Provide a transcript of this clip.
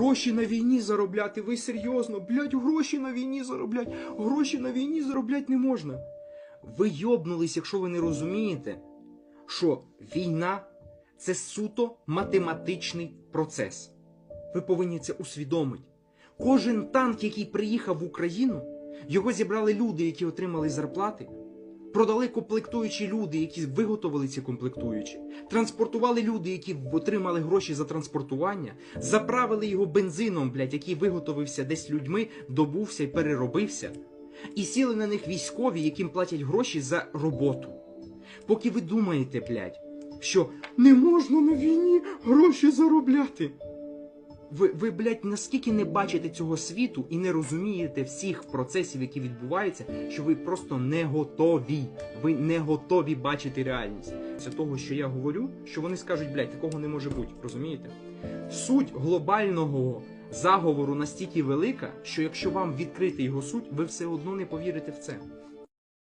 Гроші на війні заробляти. Ви серйозно? Блять, гроші на війні зароблять. Гроші на війні заробляти не можна. Ви йобнулись, якщо ви не розумієте, що війна це суто математичний процес. Ви повинні це усвідомити. Кожен танк, який приїхав в Україну, його зібрали люди, які отримали зарплати, продали комплектуючі люди, які виготовили ці комплектуючі, транспортували люди, які отримали гроші за транспортування, заправили його бензином, блядь, який виготовився десь людьми, добувся і переробився, і сіли на них військові, яким платять гроші за роботу. Поки ви думаєте, блядь, що не можна на війні гроші заробляти. Ви, ви, блядь, наскільки не бачите цього світу і не розумієте всіх процесів, які відбуваються, що ви просто не готові. Ви не готові бачити реальність. Це того, що я говорю, що вони скажуть, блядь, такого не може бути, розумієте? Суть глобального заговору настільки велика, що якщо вам відкрити його суть, ви все одно не повірите в це.